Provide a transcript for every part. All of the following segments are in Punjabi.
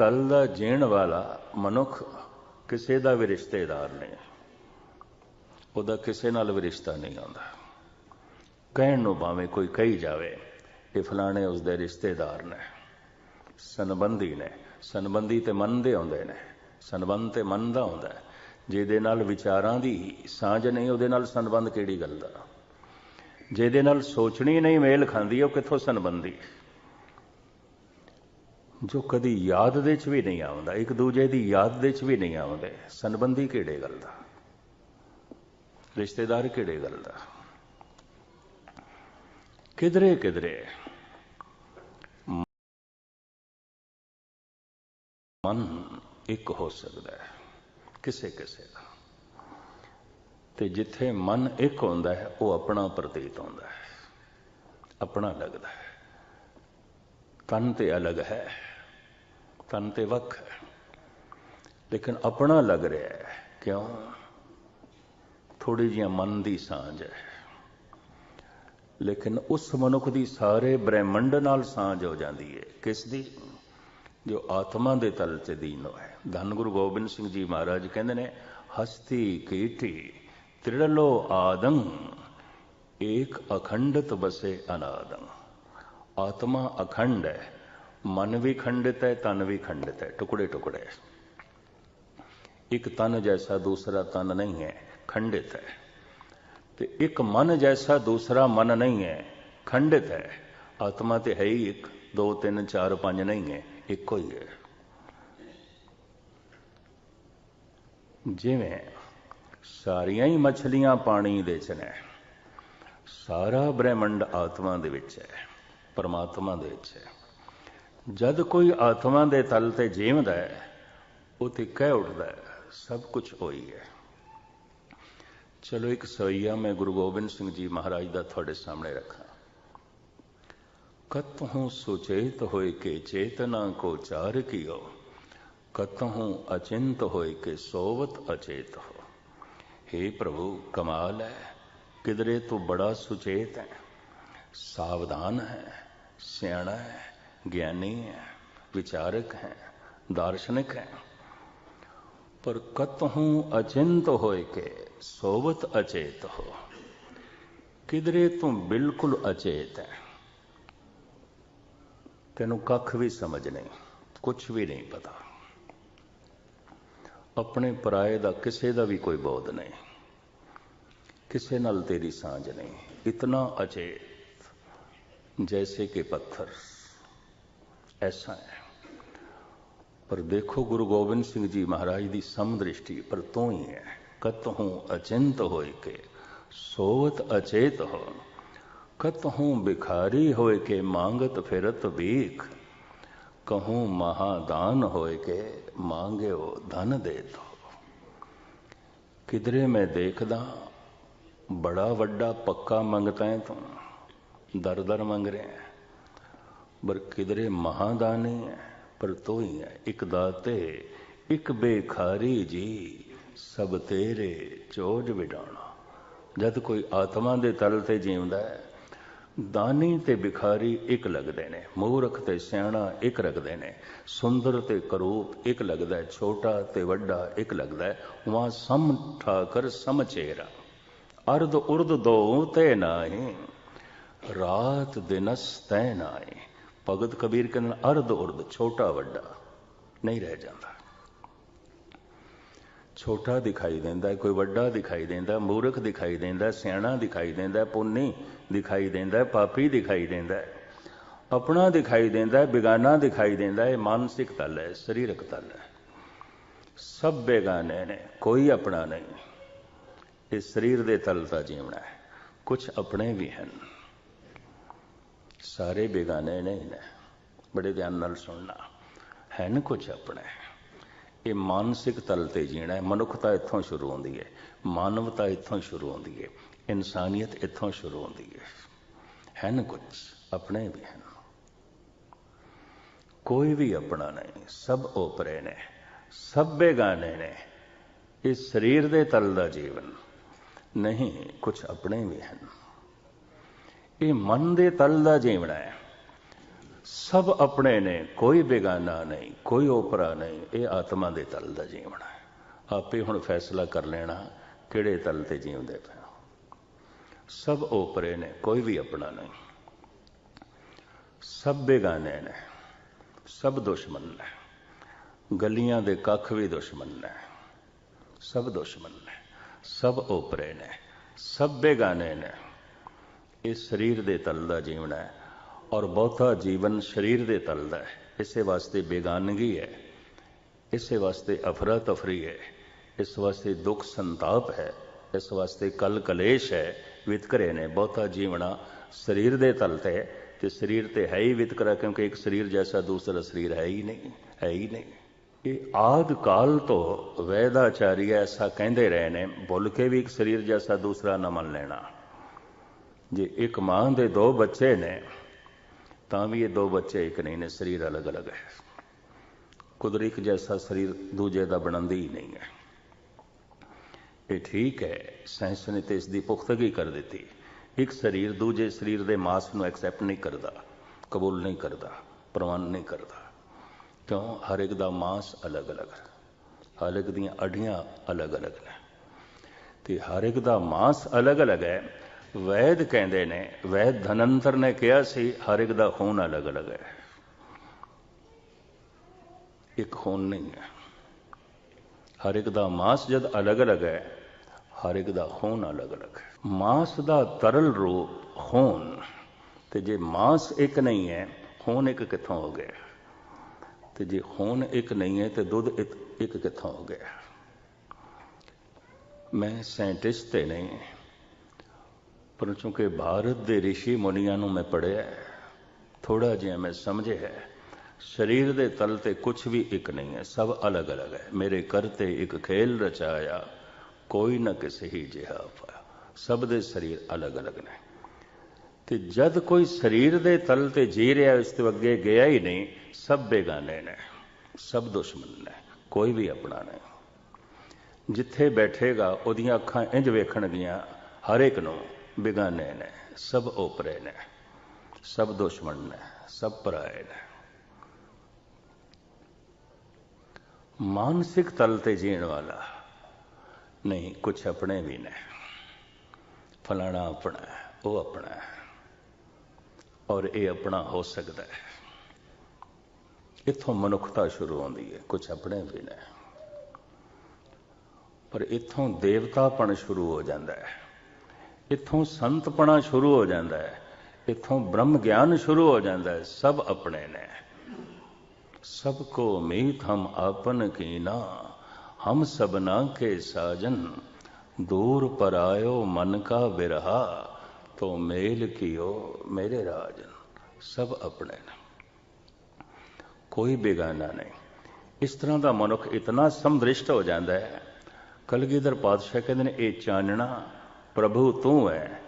ਤਨ ਤਲ ਦਾ ਜੀਣ ਵਾਲਾ ਮਨੁੱਖ ਕਿਸੇ ਦਾ ਵੀ ਰਿਸ਼ਤੇਦਾਰ ਨਹੀਂ ਉਹਦਾ ਕਿਸੇ ਨਾਲ ਵੀ ਰਿਸ਼ਤਾ ਨਹੀਂ ਆਉਂਦਾ। ਕਹਿਣ ਨੂੰ ਭਾਵੇਂ ਕੋਈ ਕਹੀ ਜਾਵੇ, ਇਹ ਫਲਾਣੇ ਉਸ ਦੇ ਰਿਸ਼ਤੇਦਾਰ ਨੇ, ਸੰਬੰਧੀ ਨੇ, ਸੰਬੰਧੀ ਤੇ ਦੇ ਆਉਂਦੇ ਨੇ, ਸੰਬੰਧ ਤੇ ਮੰਨਦਾ ਹੁੰਦਾ ਹੈ। ਜਿਹਦੇ ਨਾਲ ਵਿਚਾਰਾਂ ਦੀ ਸਾਂਝ ਨਹੀਂ, ਉਹਦੇ ਨਾਲ ਸੰਬੰਧ ਕਿਹੜੀ ਗੱਲ ਦਾ? ਜਿਹਦੇ ਨਾਲ ਸੋਚਣੀ ਨਹੀਂ, ਮੇਲ ਖਾਂਦੀ, ਉਹ ਕਿੱਥੋਂ ਸੰਬੰਧੀ? ਜੋ ਕਦੀ ਯਾਦ ਦੇ ਚ ਵੀ ਨਹੀਂ ਆਉਂਦਾ, ਇੱਕ ਦੂਜੇ ਦੀ ਯਾਦ ਦੇ ਚ ਵੀ ਨਹੀਂ ਆਉਂਦੇ। ਸੰਬੰਧੀ ਕਿਹੜੇ ਗੱਲ ਦਾ? ਰਿਸ਼ਤੇਦਾਰ ਕਿਹੜੇ ਗੱਲ ਦਾ? ਕਿਧਰੇ ਕਿਧਰੇ। ਮਨ ਇੱਕ ਹੋ ਸਕਦਾ ਹੈ, ਕਿਸੇ ਕਿਸੇ ਦਾ। ਤੇ ਜਿੱਥੇ ਮਨ ਇੱਕ ਹੁੰਦਾ ਹੈ, ਉਹ ਆਪਣਾ ਪ੍ਰਤੀਤ ਹੁੰਦਾ ਹੈ। ਆਪਣਾ ਲੱਗਦਾ ਹੈ। ਤਨ ਤੇ ਅਲੱਗ ਹੈ। ਤਨ ਤੇ ਵੱਖ ਹੈ। ਲੇਕਿਨ ਆਪਣਾ ਲੱਗ ਰਿਹਾ ਹੈ, ਕਿਉਂ? ਥੋੜੀ ਜਿਹੀ ਮਨ ਦੀ ਸਾਂਝ ਹੈ। ਲੇਕਿਨ ਉਸ ਮਨੁੱਖ ਦੀ ਸਾਰੇ ਬ੍ਰਹਿਮੰਡ ਨਾਲ ਸਾਂਝ ਹੋ ਜਾਂਦੀ ਹੈ। ਕਿਸ ਦੀ? ਜੋ ਆਤਮਾ ਦੇ ਤਲ ਤੇ ਦੀਨ ਹੈ ਧੰਨ ਗੁਰੂ ਗੋਬਿੰਦ ਸਿੰਘ ਜੀ ਮਹਾਰਾਜ ਕਹਿੰਦੇ ਨੇ, ਹਸਤੀ ਕੀਟੀ, ਤ੍ਰਿੜਲੋ ਆਦੰ, ਏਕ ਅਖੰਡਤ ਬਸੇ ਅਨਾਦੰ। ਆਤਮਾ ਅਖੰਡ ਹੈ। ਮਨ ਵੀ ਖੰਡਿਤ ਹੈ, ਤਨ ਵੀ ਖੰਡਿਤ ਹੈ। ਟੁਕੜੇ ਟੁਕੜੇ। ਇੱਕ ਤਨ ਜੈਸਾ ਦੂਸਰਾ ਤਨ ਨਹੀਂ ਹੈ, ਖੰਡਿਤ ਹੈ। ਤੇ ਇੱਕ ਮਨ ਜੈਸਾ ਦੂਸਰਾ ਮਨ ਨਹੀਂ ਹੈ, ਖੰਡਿਤ ਹੈ। ਆਤਮਾ ਤੇ ਹੈ ਹੀ ਇੱਕ 2 3 4 5 ਨਹੀਂ ਹੈ, ਇੱਕੋ ਹੀ ਹੈ। ਜਿਵੇਂ ਸਾਰੀਆਂ ਹੀ ਮੱਛਲੀਆਂ ਪਾਣੀ ਦੇ ਚ ਨੇ, ਸਾਰਾ ਬ੍ਰਹਿਮੰਡ ਆਤਮਾ ਦੇ ਵਿੱਚ ਹੈ, ਪਰਮਾਤਮਾ ਦੇ ਵਿੱਚ ਹੈ। ਜਦ ਕੋਈ ਆਤਮਾ ਦੇ ਤਲ ਤੇ ਜੀਵਦਾ ਹੈ ਉਹ ਤੇ ਕਹਿ ਉੱਠਦਾ ਹੈ, ਸਭ ਕੁਝ ਹੋਈ ਹੈ। ਚਲੋ ਇੱਕ ਸਵਈਆ ਮੈਂ ਗੁਰੂ ਗੋਬਿੰਦ ਸਿੰਘ ਜੀ ਮਹਾਰਾਜ ਦਾ ਤੁਹਾਡੇ ਸਾਹਮਣੇ ਰੱਖਾਂ। ਕਤ ਕਤਹੂ ਸੁਚੇਤ ਹੋਏ ਕੇ ਚੇਤਨਾ ਕੋ ਚਾਰ ਕੀਓ, ਕਤਹੂ ਅਚਿੰਤ ਹੋਏ ਕੇ ਸੋਵਤ ਅਚੇਤ ਹੋ। हे ਪ੍ਰਭੂ, ਕਮਾਲ ਹੈ ਕਿਦਰੇ ਤੂੰ ਬੜਾ ਸੁਚੇਤ ਹੈ, ਸਾਵਧਾਨ ਹੈ, ਸਿਆਣਾ ਹੈ। ਗਿਆਨੀ ਹੈ, ਵਿਚਾਰਕ ਹੈ, ਦਾਰਸ਼ਨਿਕ ਹੈ। ਪਰ ਕਤਹੂ ਅਚਿੰਤ ਹੋਏ ਕੇ ਸੋਵਤ ਅਚੇਤ ਹੋ। ਕਿਧਰੇ ਤੂੰ ਬਿਲਕੁਲ ਅਚੇਤ ਹੈ। ਤੈਨੂੰ ਕੱਖ ਵੀ ਸਮਝ ਨਹੀਂ ਕੁਝ ਵੀ ਨਹੀਂ ਪਤਾ। ਆਪਣੇ ਪਰਾਏ ਦਾ ਕਿਸੇ ਦਾ ਵੀ ਕੋਈ ਬੋਧ ਨਹੀਂ। ਕਿਸੇ ਨਾਲ ਤੇਰੀ ਸਾਂਝ ਨਹੀਂ, ਇਤਨਾ ਅਚੇਤ, ਜੈਸੇ ਕਿ ਪੱਥਰ। ਐਸਾ ਹੈ। ਪਰ ਦੇਖੋ ਗੁਰੂ ਗੋਬਿੰਦ ਸਿੰਘ ਜੀ ਮਹਾਰਾਜ ਦੀ ਸਮਦ੍ਰਿਸ਼ਟੀ ਪਰ ਤੂੰ ਹੀ ਹੈ। ਕਤ ਕਤਹੂ ਅਚਿੰਤ ਹੋਏ ਕੇ, ਸੋਵਤ ਅਚੇਤ ਹੋ। ਕਤ ਕਤਹੂ ਬਿਖਾਰੀ ਹੋਏ ਕੇ, ਮੰਗਤ ਫਿਰਤ ਵੀਖ। ਕਹੂੰ ਮਹਾਦਾਨ ਹੋਏ ਕੇ, ਮੰਗਿਓ ਧਨ ਦੇ ਤੋ ਕਿਧਰੇ ਮੈਂ ਦੇਖਦਾ, ਬੜਾ ਵੱਡਾ ਪੱਕਾ ਮੰਗਤਾ ਹੈ ਤੂੰ। ਦਰ ਦਰ ਮੰਗ ਰਿਹਾ ਹੈ। ਪਰ ਕਿਧਰੇ ਮਹਾਦਾਨੀ ਹੈ ਪਰ ਤੋਈ ਹੀ ਹੈ ਇੱਕ ਦਾਤੇ, ਇੱਕ ਬੇਖਾਰੀ ਜੀ, ਸਭ ਤੇਰੇ ਚੋਜ ਵਿਡਾਣਾ ਜਦ ਕੋਈ ਆਤਮਾ ਦੇ ਤਲ ਤੇ ਜੀਉਂਦਾ ਹੈ ਦਾਨੀ ਤੇ ਬਿਖਾਰੀ ਇੱਕ ਲੱਗਦੇ ਨੇ, ਮੂਰਖ ਤੇ ਸਿਆਣਾ ਇੱਕ ਲੱਗਦੇ ਨੇ, ਸੁੰਦਰ ਤੇ ਕਰੂਪ ਇੱਕ ਲੱਗਦਾ ਛੋਟਾ ਤੇ ਵੱਡਾ ਇੱਕ ਲੱਗਦਾ ਹੈ ਵਾ ਸਮ ਠਾਕਰ ਸਮਚੇਰਾ। ਅਰਧ ਉਰਦ ਦੋ ਤੇ ਨਾਹੀ, ਰਾਤ ਦਿਨਸ ਤੈ ਨਾਹੀ। ਭਗਤ ਕਬੀਰ ਕਹਿੰਦੇ ਅਰਧ ਉਰਦ ਛੋਟਾ ਵੱਡਾ, ਨਹੀਂ ਰਹਿ ਜਾਂਦਾ। ਛੋਟਾ ਦਿਖਾਈ ਦਿੰਦਾ, ਕੋਈ ਵੱਡਾ ਦਿਖਾਈ ਦਿੰਦਾ, ਮੂਰਖ ਦਿਖਾਈ ਦਿੰਦਾ, ਸਿਆਣਾ ਦਿਖਾਈ ਦਿੰਦਾ, ਪੁੰਨੀ ਦਿਖਾਈ ਦਿੰਦਾ, ਪਾਪੀ ਦਿਖਾਈ ਦਿੰਦਾ। ਆਪਣਾ ਦਿਖਾਈ ਦਿੰਦਾ, ਬਿਗਾਨਾ ਦਿਖਾਈ ਦਿੰਦਾ, ਇਹ ਮਾਨਸਿਕ ਤਲ ਹੈ, ਸਰੀਰਕ ਤਲ ਹੈ। ਸਭ ਬੇਗਾਨੇ ਨੇ, ਕੋਈ ਆਪਣਾ ਨਹੀਂ। ਇਹ ਸਰੀਰ ਦੇ ਤਲ ਦਾ ਜੀਵਣਾ ਹੈ ਕੁਝ ਆਪਣੇ ਵੀ ਹਨ। ਸਾਰੇ ਬੇਗਾਨੇ ਨਹੀਂ ਨੇ ਬੜੇ ਧਿਆਨ ਨਾਲ ਸੁਣਨਾ। ਹਨ ਕੁਝ ਆਪਣੇ। ਇਹ ਮਾਨਸਿਕ ਤਲ ਤੇ ਜੀਣਾ ਹੈ। ਮਨੁੱਖਤਾ ਇੱਥੋਂ ਸ਼ੁਰੂ ਹੁੰਦੀ ਹੈ। ਮਾਨਵਤਾ ਇੱਥੋਂ ਸ਼ੁਰੂ ਹੁੰਦੀ ਹੈ। ਇਨਸਾਨੀਅਤ ਇੱਥੋਂ ਸ਼ੁਰੂ ਹੁੰਦੀ ਹੈ। ਹਨ ਕੁਝ ਆਪਣੇ ਵੀ ਹਨ। ਕੋਈ ਵੀ ਆਪਣਾ ਨਹੀਂ। ਸਭ ਓਪਰੇ ਨੇ। ਸਭ ਬੇਗਾਨੇ ਨੇ। ਇਸ ਸਰੀਰ ਦੇ ਤਲ ਦਾ ਜੀਵਨ। ਨਹੀਂ ਕੁਝ ਆਪਣੇ ਵੀ ਹਨ। ਇਹ ਮਨ ਦੇ ਤਲ ਦਾ ਜੀਵਣਾ ਹੈ। ਸਭ ਆਪਣੇ ਨੇ, ਕੋਈ ਬੇਗਾਨਾ ਨਹੀਂ, ਕੋਈ ਓਪਰਾ ਨਹੀਂ, ਇਹ ਆਤਮਾ ਦੇ ਤਲ ਦਾ ਜੀਵਣਾ ਹੈ। ਆਪੇ ਹੁਣ ਫੈਸਲਾ ਕਰ ਲੈਣਾ ਕਿਹੜੇ ਤਲ ਤੇ ਜੀਉਂਦੇ ਪਏ ਸਭ ਓਪਰੇ ਨੇ, ਕੋਈ ਵੀ ਆਪਣਾ ਨਹੀਂ। ਸਭ ਬੇਗਾਨੇ ਨੇ, ਸਭ ਦੁਸ਼ਮਣ ਨੇ। ਗਲੀਆਂ ਦੇ ਕੱਖ ਵੀ ਦੁਸ਼ਮਣ ਨੇ। ਸਭ ਦੁਸ਼ਮਣ ਨੇ, ਸਭ ਓਪਰੇ ਨੇ, ਸਭ ਬੇਗਾਨੇ ਨੇ। ਇਹ ਸਰੀਰ ਦੇ ਤਲ ਦਾ ਜੀਵਨ ਹੈ ਔਰ ਬਹੁਤਾ ਜੀਵਨ ਸਰੀਰ ਦੇ ਤਲ ਦਾ ਹੈ। ਇਸੇ ਵਾਸਤੇ ਬੇਗਾਨਗੀ ਹੈ। ਇਸੇ ਵਾਸਤੇ ਅਫਰਾ ਤਫਰੀ ਹੈ। ਇਸ ਵਾਸਤੇ ਦੁੱਖ ਸੰਤਾਪ ਹੈ। ਇਸ ਵਾਸਤੇ ਕਲ ਕਲੇਸ਼ ਹੈ। ਵਿਤਕਰੇ ਨੇ ਬਹੁਤਾ ਜੀਵਣਾ ਸਰੀਰ ਦੇ ਤਲ ਤੇ ਤੇ ਸਰੀਰ ਤੇ ਹੈ ਹੀ ਵਿਤਕਰਾ ਕਿਉਂਕਿ ਇੱਕ ਸਰੀਰ ਜੈਸਾ ਦੂਸਰਾ ਸਰੀਰ ਹੈ ਹੀ ਨਹੀਂ, ਹੈ ਹੀ ਨਹੀਂ। ਇਹ ਆਦ ਕਾਲ ਤੋਂ ਵੈਦਾਚਾਰੀ ਐਸਾ ਕਹਿੰਦੇ ਰਹੇ ਨੇ ਬੋਲ ਕੇ ਵੀ ਇੱਕ ਸਰੀਰ ਜੈਸਾ ਦੂਸਰਾ ਨਾ ਮੰਨ ਲੈਣਾ। ਜੇ ਇੱਕ ਮਾਂ ਦੇ ਦੋ ਬੱਚੇ ਨੇ, ਤਾਂ ਵੀ ਇਹ ਦੋ ਬੱਚੇ ਇੱਕ ਨਹੀਂ ਨੇ, ਸਰੀਰ ਅਲੱਗ-ਅਲੱਗ ਹੈ। ਕੁਦਰਤ ਇੱਕ ਜੈਸਾ ਸਰੀਰ ਦੂਜੇ ਦਾ ਬਣਾਉਂਦੀ ਹੀ ਨਹੀਂ ਹੈ। ਇਹ ਠੀਕ ਹੈ ਸਾਇੰਸ ਨੇ ਤੇ ਇਸ ਦੀ ਪੁਖਤਗੀ ਕਰ ਦਿੱਤੀ। ਇੱਕ ਸਰੀਰ ਦੂਜੇ ਸਰੀਰ ਦੇ ਮਾਸ ਨੂੰ ਐਕਸੈਪਟ ਨਹੀਂ ਕਰਦਾ, ਕਬੂਲ ਨਹੀਂ ਕਰਦਾ ਪ੍ਰਵਾਨ ਨਹੀਂ ਕਰਦਾ। ਕਿਉਂ? ਹਰ ਇੱਕ ਦਾ ਮਾਸ ਅਲੱਗ-ਅਲੱਗ ਹੈ। ਹਰ ਇੱਕ ਦੀਆਂ ਅਡੀਆਂ ਅਲੱਗ-ਅਲੱਗ ਨੇ। ਤੇ ਹਰ ਇੱਕ ਦਾ ਮਾਸ ਅਲੱਗ-ਅਲੱਗ ਹੈ ਵੈਦ ਕਹਿੰਦੇ ਨੇ, ਵੈਦ ਧਨੰਤਰ ਨੇ ਕਿਹਾ ਸੀ, ਹਰ ਇੱਕ ਦਾ ਖੂਨ ਅਲੱਗ-ਅਲੱਗ ਹੈ। ਇੱਕ ਖੂਨ ਨਹੀਂ ਹੈ। ਹਰ ਇੱਕ ਦਾ ਮਾਸ ਜਦ ਅਲੱਗ-ਅਲੱਗ ਹੈ, ਹਰ ਇੱਕ ਦਾ ਖੂਨ ਅਲੱਗ-ਅਲੱਗ ਹੈ। ਮਾਸ ਦਾ ਤਰਲ ਰੂਪ ਖੂਨ, ਤੇ ਜੇ ਮਾਸ ਇੱਕ ਨਹੀਂ ਹੈ, ਖੂਨ ਇੱਕ ਕਿੱਥੋਂ ਹੋ ਗਿਆ? ਤੇ ਜੇ ਖੂਨ ਇੱਕ ਨਹੀਂ ਹੈ, ਤੇ ਦੁੱਧ ਇੱਕ ਕਿੱਥੋਂ ਹੋ ਗਿਆ? ਮੈਂ ਸਾਇੰਟਿਸਟ ਤੇ ਨਹੀਂ ਪਰ ਚੂੰਕਿ ਭਾਰਤ ਦੇ ઋષਿ ਮੁਨੀਆਂ ਨੂੰ ਮੈਂ ਪੜਿਆ ਥੋੜਾ ਜਿਹਾ ਮੈਂ ਸਮਝਿਆ ਸਰੀਰ ਦੇ ਤਲ ਤੇ ਕੁਝ ਵੀ ਇੱਕ ਨਹੀਂ ਹੈ, ਸਭ ਅਲੱਗ-ਅਲੱਗ ਹੈ। ਮੇਰੇ ਕਰਤੇ ਇੱਕ ਖੇਲ ਰਚਾਇਆ, ਕੋਈ ਨਾ ਕਿਸੇ ਹੀ ਜਿਹਾ ਸਭ ਦੇ ਸਰੀਰ ਅਲੱਗ-ਅਲੱਗ ਨੇ। ਤੇ ਜਦ ਕੋਈ ਸਰੀਰ ਦੇ ਤਲ ਤੇ ਜੀ ਰਿਹਾ, ਇਸ ਤੋਂ ਅੱਗੇ ਗਿਆ ਹੀ ਨਹੀਂ, ਸਭ ਬੇਗਾਨੇ ਨੇ, ਸਭ ਦੁਸ਼ਮਣ ਨੇ, ਕੋਈ ਵੀ ਆਪਣਾ ਨਹੀਂ। ਜਿੱਥੇ ਬੈਠੇਗਾ, ਉਹਦੀਆਂ ਅੱਖਾਂ ਇੰਜ ਵੇਖਣਗੀਆਂ, ਹਰ ਇੱਕ ਨੂੰ ਬੇਗਾਨੇ ਨੇ, ਸਭ ਓਪਰੇ ਨੇ, ਸਭ ਦੁਸ਼ਮਣ ਨੇ, ਸਭ ਪਰਾਏ ਨੇ। ਮਾਨਸਿਕ ਤਲ ਤੇ ਜੀਣ ਵਾਲਾ ਨਹੀਂ, ਕੁਛ ਆਪਣੇ ਵੀ ਨੇ। ਫਲਾਣਾ ਆਪਣਾ, ਉਹ ਆਪਣਾ। ਔਰ ਇਹ ਆਪਣਾ ਹੋ ਸਕਦਾ ਹੈ। ਇੱਥੋਂ ਮਨੁੱਖਤਾ ਸ਼ੁਰੂ ਹੁੰਦੀ ਹੈ, ਕੁਛ ਆਪਣੇ ਵੀ ਨੇ। ਪਰ ਇੱਥੋਂ ਦੇਵਤਾਪਣ ਸ਼ੁਰੂ ਹੋ ਜਾਂਦਾ ਹੈ। ਇੱਥੋਂ ਸੰਤਪਣਾ ਸ਼ੁਰੂ ਹੋ ਜਾਂਦਾ ਹੈ, ਇੱਥੋਂ ਬ੍ਰਹਮ ਗਿਆਨ ਸ਼ੁਰੂ ਹੋ ਜਾਂਦਾ ਹੈ, ਸਭ ਆਪਣੇ ਨੇ। ਸਭ ਕੋ ਮੀਤ ਹਮ ਆਪਨ ਕੀਨਾ, ਹਮ ਸਬਨਾ ਕੇ ਸਾਜਨ, ਦੂਰ ਪਰ ਆਇਓ ਮਨ ਕਾ ਵਿਰਹਾ ਤੋ ਮੇਲ ਕੀਓ ਮੇਰੇ ਰਾਜਨ, ਸਭ ਆਪਣੇ ਨੇ। ਕੋਈ ਬੇਗਾਨਾ ਨਹੀਂ। ਇਸ ਤਰ੍ਹਾਂ ਦਾ ਮਨੁੱਖ ਇਤਨਾ ਸਮਦ੍ਰਿਸ਼ਟ ਹੋ ਜਾਂਦਾ ਹੈ। ਕਲਗੀਧਰ ਪਾਤਸ਼ਾਹ ਕਹਿੰਦੇ ਨੇ, ਇਹ ਚਾਨਣਾ ਪ੍ਰਭੂ ਤੂੰ ਹੈ,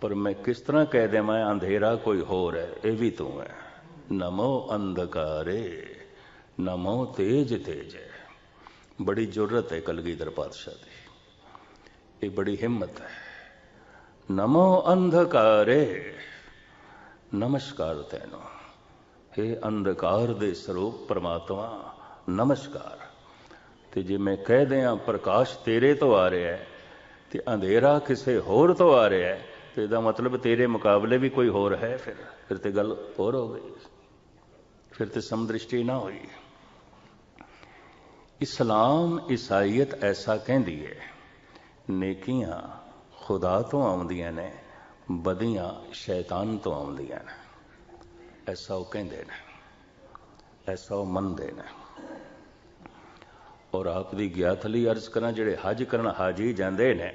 ਪਰ ਮੈਂ ਕਿਸ ਤਰ੍ਹਾਂ ਕਹਿ ਦੇਵਾਂ, ਅੰਧੇਰਾ ਕੋਈ ਹੋਰ ਹੈ, ਇਹ ਵੀ ਤੂੰ ਹੈ। ਨਮੋ ਅੰਧਕਾਰੇ, ਨਮੋ ਤੇਜ ਤੇਜ ਬੜੀ ਜ਼ਰੂਰਤ ਹੈ ਕਲਗੀਧਰ ਪਾਤਸ਼ਾਹ ਦੀ। ਇਹ ਬੜੀ ਹਿੰਮਤ ਹੈ। ਨਮੋ ਅੰਧਕਾਰੇ, ਨਮਸਕਾਰ ਤੈਨੂੰ। हे ਅੰਧਕਾਰ ਦੇ ਸਰੂਪ ਪ੍ਰਮਾਤਮਾ, ਨਮਸਕਾਰ। ਤੇ ਜੇ ਮੈਂ ਕਹਿ ਦਿਆਂ, ਪ੍ਰਕਾਸ਼ ਤੇਰੇ ਤੋਂ ਆ ਰਿਹਾ ਹੈ ਤੇ ਅੰਧੇਰਾ ਕਿਸੇ ਹੋਰ ਤੋਂ ਆ ਰਿਹਾ ਹੈ ਤੇ ਇਹਦਾ ਮਤਲਬ ਤੇਰੇ ਮੁਕਾਬਲੇ ਵੀ ਕੋਈ ਹੋਰ ਹੈ ਫਿਰ ਫਿਰ ਤੇ ਗੱਲ ਹੋਰ ਹੋ ਗਈ ਫਿਰ ਤੇ ਸਮਦ੍ਰਿਸ਼ਟੀ ਨਾ ਹੋਈ ਇਸਲਾਮ ਈਸਾਈਅਤ ਐਸਾ ਕਹਿੰਦੀ ਹੈ ਨੇਕੀਆਂ ਖੁਦਾ ਤੋਂ ਆਉਂਦੀਆਂ ਨੇ ਬਦੀਆਂ ਸ਼ੈਤਾਨ ਤੋਂ ਆਉਂਦੀਆਂ ਨੇ ਐਸਾ ਉਹ ਕਹਿੰਦੇ ਨੇ ਐਸਾ ਉਹ ਮੰਨਦੇ ਨੇ ਔਰ ਆਪ ਦੀ ਗਿਆਤ ਲਈ ਅਰਜ਼ ਕਰਾਂ, ਜਿਹੜੇ ਹਜ ਕਰਨ ਹਾਜੀ ਜਾਂਦੇ ਨੇ,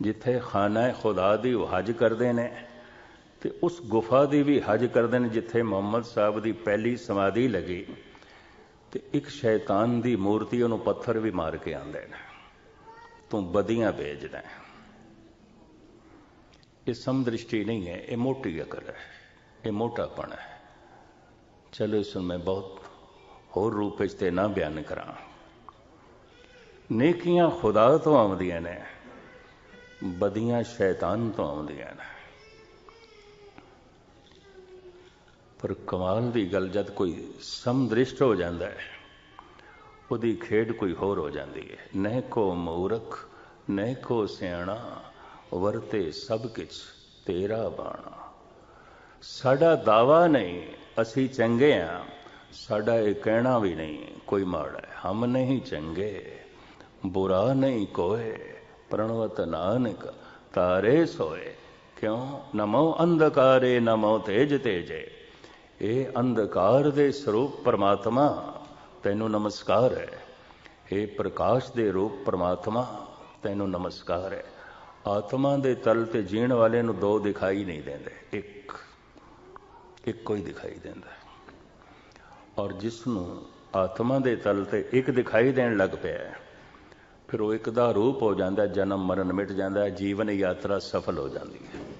ਜਿੱਥੇ ਖਾਨਾ ਖੁਦਾ ਦੀ ਉਹ ਹਜ ਕਰਦੇ ਨੇ ਤੇ ਉਸ ਗੁਫਾ ਦੀ ਵੀ ਹਜ ਕਰਦੇ ਨੇ, ਜਿੱਥੇ ਮੁਹੰਮਦ ਸਾਹਿਬ ਦੀ ਪਹਿਲੀ ਸਮਾਧੀ ਲੱਗੀ ਤੇ ਇੱਕ ਸ਼ੈਤਾਨ ਦੀ ਮੂਰਤੀ ਉਹਨੂੰ ਪੱਥਰ ਵੀ ਮਾਰ ਕੇ ਆਂਦੇ ਨੇ। ਤੂੰ ਬਦੀਆਂ ਭੇਜਦਾ ਇਹ ਸਮਦ੍ਰਿਸ਼ਟੀ ਨਹੀਂ ਹੈ, ਇਹ ਮੋਟੀ ਅਕਲ ਹੈ, ਇਹ ਮੋਟਾਪਣ ਹੈ। ਚਲੋ ਇਸ ਨੂੰ ਮੈਂ ਬਹੁਤ ਹੋਰ ਰੂਪ ਵਿੱਚ ਤੇ ਨਾ ਬਿਆਨ ਕਰਾਂ। ਨੇਕੀਆਂ ਖੁਦਾ ਤੋਂ ਆਉਂਦੀਆਂ ਨੇ, ਬਦੀਆਂ ਸ਼ੈਤਾਨ ਤੋਂ ਆਉਂਦੀਆਂ ਨੇ। ਪਰ ਕਮਾਲ ਦੀ ਗੱਲ ਜਦ ਕੋਈ ਸਮਦ੍ਰਿਸ਼ਟ ਹੋ ਜਾਂਦਾ ਹੈ, ਉਹਦੀ ਖੇਡ ਕੋਈ ਹੋਰ ਹੋ ਜਾਂਦੀ ਹੈ। ਨਹਿ ਕੋ ਮੂਰਖ, ਨਹਿ ਕੋ ਸਿਆਣਾ, ਵਰਤੇ ਸਭ ਕਿਛ ਤੇਰਾ ਬਾਣਾ। ਸਾਡਾ ਦਾਵਾ ਨਹੀਂ, ਅਸੀਂ ਚੰਗੇ ਆ। ਸਾਡਾ ਇਹ ਕਹਿਣਾ ਵੀ ਨਹੀਂ, ਕੋਈ ਮਾੜਾ ਹੈ। ਹਮ ਨਹੀਂ ਚੰਗੇ, ਬੁਰਾ ਨਹੀਂ ਕੋਏ, ਪ੍ਰਣਵਤ ਨਾਨਕ ਤਾਰੇ ਸੋਏ। ਕਿਉਂ? ਨਮੋ ਅੰਧਕਾਰੇ, ਨਮੋ ਤੇਜ ਤੇਜੇ। ਇਹ ਅੰਧਕਾਰ ਦੇ ਸਰੂਪ ਪਰਮਾਤਮਾ, ਤੈਨੂੰ ਨਮਸਕਾਰ ਹੈ। ਇਹ ਪ੍ਰਕਾਸ਼ ਦੇ ਰੂਪ ਪਰਮਾਤਮਾ, ਤੈਨੂੰ ਨਮਸਕਾਰ ਹੈ। ਆਤਮਾ ਦੇ ਤਲ ਤੇ ਜੀਣ ਵਾਲੇ ਨੂੰ ਦੋ ਦਿਖਾਈ ਨਹੀਂ ਦਿੰਦੇ। ਇੱਕ, ਇੱਕੋ ਹੀ ਦਿਖਾਈ ਦਿੰਦਾ ਔਰ ਜਿਸ ਨੂੰ ਆਤਮਾ ਦੇ ਤਲ ਤੇ ਇੱਕ ਦਿਖਾਈ ਦੇਣ ਲੱਗ ਪਿਆ ਫਿਰ ਉਹ ਇੱਕ ਦਾ ਰੂਪ ਹੋ ਜਾਂਦਾ ਜਨਮ ਮਰਨ ਮਿਟ ਜਾਂਦਾ ਜੀਵਨ ਯਾਤਰਾ ਸਫਲ ਹੋ ਜਾਂਦੀ ਹੈ।